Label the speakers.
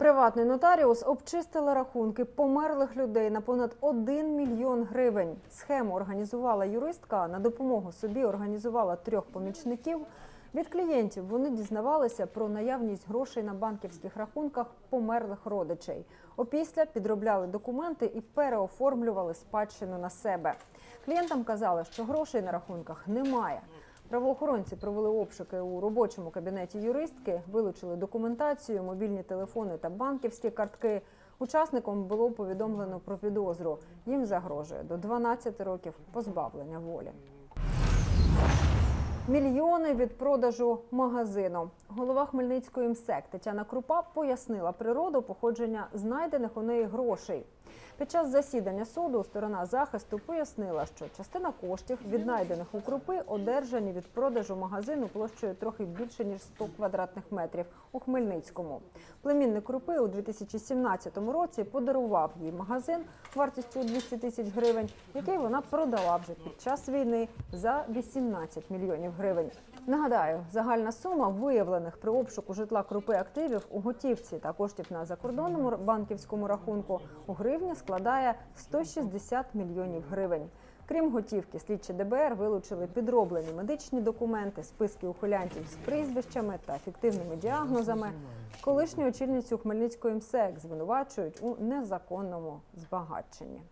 Speaker 1: Приватний нотаріус обчистила рахунки померлих людей на понад 1 мільйон гривень. Схему організувала юристка. На допомогу собі організувала трьох помічників. Від клієнтів вони дізнавалися про наявність грошей на банківських рахунках померлих родичей. Опісля підробляли документи і переоформлювали спадщину на себе. Клієнтам казали, що грошей на рахунках немає. Правоохоронці провели обшуки у робочому кабінеті юристки, вилучили документацію, мобільні телефони та банківські картки. Учасникам було повідомлено про підозру. Їм загрожує до 12 років позбавлення волі. Мільйони від продажу магазину. Голова Хмельницької МСЕК Тетяна Крупа пояснила природу походження знайдених у неї грошей. Під час засідання суду сторона захисту пояснила, що частина коштів, віднайдених у крупи, одержані від продажу магазину площею трохи більше ніж 100 квадратних метрів у Хмельницькому. Племінник крупи у 2017 році подарував їй магазин вартістю у 200 тисяч гривень, який вона продала вже під час війни за 18 мільйонів гривень. Нагадаю, загальна сума виявлених при обшуку житла крупи активів у готівці та коштів на закордонному банківському рахунку у гривні складає 160 мільйонів гривень. Крім готівки, слідчі ДБР вилучили підроблені медичні документи, списки ухилянтів з прізвищами та фіктивними діагнозами. Колишню очільницю Хмельницької МСЕК звинувачують у незаконному збагаченні.